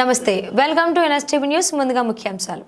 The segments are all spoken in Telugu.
నమస్తే. వెల్కమ్ టు ఎన్ఎస్టీవీ న్యూస్ ముందుగా ముఖ్యాంశాలు.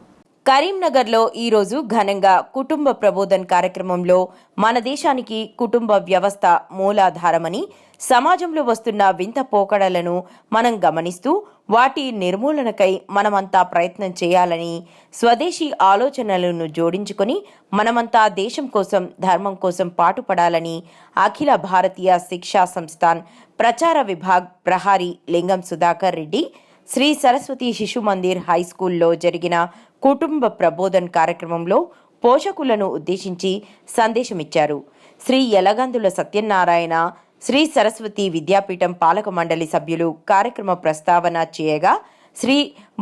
కరీంనగర్లో ఈరోజు ఘనంగా కుటుంబ ప్రబోధన్ కార్యక్రమంలో మన దేశానికి కుటుంబ వ్యవస్థ మూలాధారమని సమాజంలో వస్తున్న వింత పోకడలను మనం గమనిస్తూ వాటి నిర్మూలనకై మనమంతా ప్రయత్నం చేయాలని స్వదేశీ ఆలోచనలను జోడించుకొని మనమంతా దేశం కోసం ధర్మం కోసం పాటుపడాలని అఖిల భారతీయ శిక్షా సంస్థాన్ ప్రచార విభాగ్ ప్రహారీ లింగం సుధాకర్ రెడ్డి శ్రీ సరస్వతి శిశు మందిర్ హై స్కూల్లో జరిగిన కుటుంబ ప్రబోధన్ కార్యక్రమంలో పోషకులను ఉద్దేశించి సందేశమిచ్చారు. శ్రీ యలగందుల సత్యనారాయణ శ్రీ సరస్వతి విద్యాపీఠం పాలక మండలి సభ్యులు కార్యక్రమ ప్రస్తావన చేయగా శ్రీ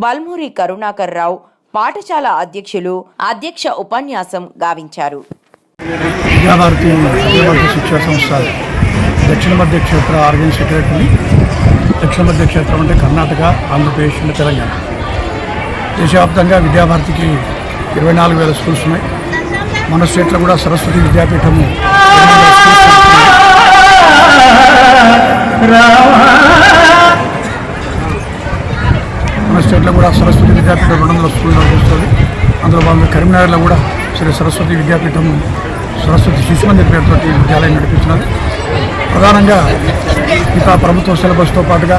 బల్మూరి కరుణాకర్ రావు పాఠశాల అధ్యక్షులు అధ్యక్ష ఉపన్యాసం గావించారు. విద్యాభారతి శిక్షా సంస్థ దక్షిణ మధ్య క్షేత్ర ఆర్గన్ సెక్రటరీ దక్షిణ మధ్య క్షేత్రం అంటే కర్ణాటక ఆంధ్రప్రదేశ్ ఇంకా తెలంగాణ. దేశవ్యాప్తంగా విద్యాభారతికి ఇరవై నాలుగు వేల స్కూల్స్ ఉన్నాయి. మన స్టేట్లో కూడా సరస్వతి విద్యాపీఠము మన స్టేట్లో కూడా సరస్వతి విద్యాపీఠం రెండు వందల స్కూల్ నడిపిస్తుంది అందులో భాగంగా కరీంనగర్లో కూడా శ్రీ సరస్వతి విద్యాపీఠం సరస్వతి శిశు మందిర్ పేరుతో విద్యాలయం నడిపిస్తున్నది. ప్రధానంగా ఇంకా ప్రభుత్వ సిలబస్తో పాటుగా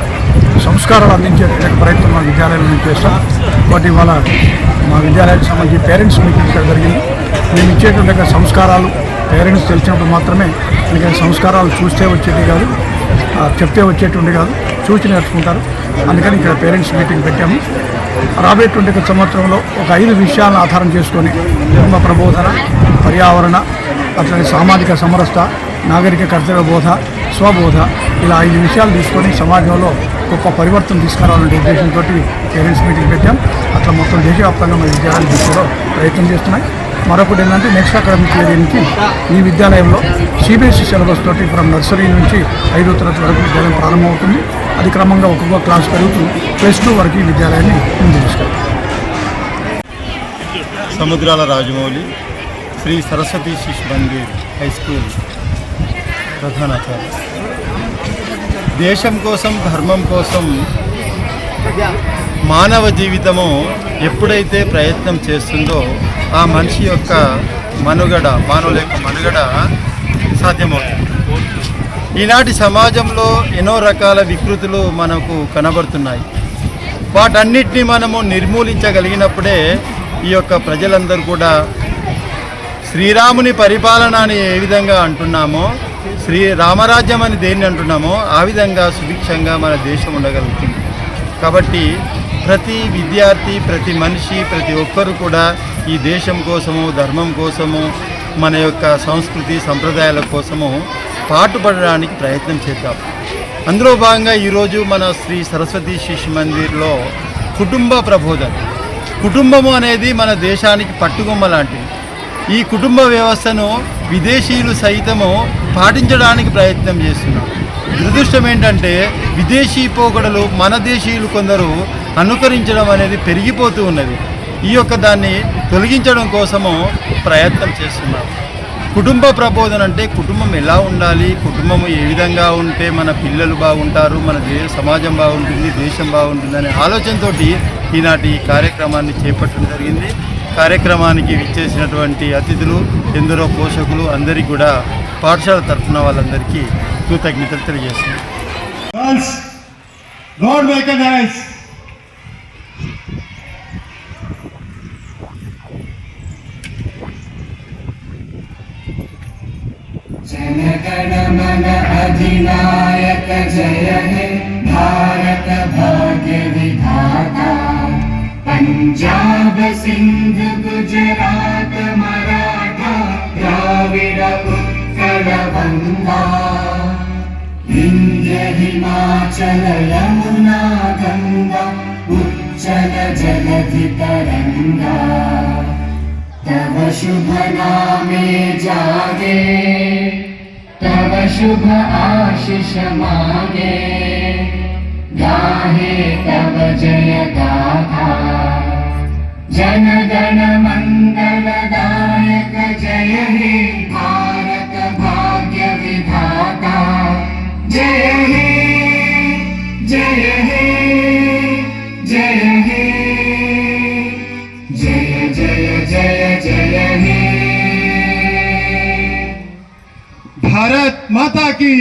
సంస్కారాలు అందించే ప్రయత్నం మా విద్యాలయంలో మేము చేస్తాం. కాబట్టి ఇవాళ మా విద్యాలయానికి సంబంధించి పేరెంట్స్ మీటింగ్ ఇక్కడ జరిగింది. మేము ఇచ్చేటువంటి సంస్కారాలు పేరెంట్స్ తెలిసినప్పుడు మాత్రమే ఎందుకంటే సంస్కారాలు చూస్తే వచ్చేది కాదు చెప్తే వచ్చేటువంటి కాదు చూసి నేర్చుకుంటారు. అందుకని ఇక్కడ పేరెంట్స్ మీటింగ్ పెట్టాము. రాబోయేటువంటి సంవత్సరంలో ఒక ఐదు విషయాలను ఆధారం చేసుకొని కుటుంబ ప్రబోధన పర్యావరణ అట్లనే సామాజిక సమరసత నాగరిక కర్తవ్య బోధ స్వబోధ ఇలా ఐదు విషయాలు తీసుకొని సమాజంలో గొప్ప పరివర్తన తీసుకురావాలనే ఉద్దేశంతో పేరెంట్స్ మీటింగ్ పెట్టాం. అట్లా మొత్తం దేశవ్యాప్తంగా మన విద్యాలయాలు తీసుకోవడం ప్రయత్నం చేస్తున్నాయి. మరొకటి ఏంటంటే నెక్స్ట్ అకాడమిక్ ఇయర్ నుంచి ఈ విద్యాలయంలో సిబిఎస్ఈ సిలబస్ తోటి ఫ్రమ్ నర్సరీ నుంచి ఐదో తరగతి వరకు విద్యాలయం ప్రారంభమవుతుంది. అది క్రమంగా ఒక్కొక్క క్లాస్ పెరుగుతూ ప్లస్ టూ వరకు ఈ విద్యాలయాన్ని ముందు తీసుకెళ్తాం. సముద్రాల రాజమౌళి శ్రీ సరస్వతి శిశు మందిర్ హై స్కూల్. ప్రధానాచార్య దేశం కోసం ధర్మం కోసం మానవ జీవితము ఎప్పుడైతే ప్రయత్నం చేస్తుందో ఆ మనిషి యొక్క మనుగడ మానవుల యొక్క మనుగడ సాధ్యమవుతుంది. ఈనాటి సమాజంలో ఎన్నో రకాల వికృతులు మనకు కనబడుతున్నాయి. వాటన్నిటిని మనము నిర్మూలించగలిగినప్పుడే ఈ యొక్క ప్రజలందరూ కూడా శ్రీరాముని పరిపాలన అని ఏ విధంగా అంటున్నామో శ్రీ రామరాజ్యం అని దేన్ని అంటున్నామో ఆ విధంగా సుభిక్షంగా మన దేశం ఉండగలుగుతుంది. కాబట్టి ప్రతి విద్యార్థి ప్రతి మనిషి ప్రతి ఒక్కరు కూడా ఈ దేశం కోసము ధర్మం కోసము మన యొక్క సంస్కృతి సంప్రదాయాల కోసము పాటుపడడానికి ప్రయత్నం చేద్దాం. అందులో భాగంగా ఈరోజు మన శ్రీ సరస్వతి శిశు మందిర్లో కుటుంబ ప్రబోధన. కుటుంబము అనేది మన దేశానికి పట్టుకొమ్మ లాంటిది. ఈ కుటుంబ వ్యవస్థను విదేశీయులు సైతము పాటించడానికి ప్రయత్నం చేస్తున్నారు దురదృష్టం ఏంటంటే విదేశీ పోకడలు మన దేశీయులు కొందరు అనుకరించడం అనేది పెరిగిపోతూ ఉన్నది. ఈ యొక్క దాన్ని తొలగించడం కోసము ప్రయత్నం చేస్తున్నారు. కుటుంబ ప్రబోధన అంటే కుటుంబం ఎలా ఉండాలి? కుటుంబం ఏ విధంగా ఉంటే మన పిల్లలు బాగుంటారు? మన దే సమాజం బాగుంటుంది? దేశం బాగుంటుంది? అనే ఆలోచనతోటి ఈనాటి ఈ కార్యక్రమాన్ని చేపట్టడం జరిగింది. కార్యక్రమానికి విచ్చేసినటువంటి అతిథులు ఎందరో పోషకులు అందరికీ కూడా పాఠశాల తరఫున వాళ్ళందరికీ కృతజ్ఞతలు తెలియజేస్తున్నాం. జనగణమన అధినాయక జయ హే భారత पंजाब सिंध गुजरात द्राविड उत्कल बंगा विंध्य हिमाचल यमुना गंगा उच्चल जलधि तरंगा तव शुभ नामे जागे तव शुभ आशीष मागे गाहे तव जय गाथा जनगणमङ्गलदायक जय हे भारत भाग्यविधाता जय हे जय हे जय हे जय जय जय जय हे भारत माता की।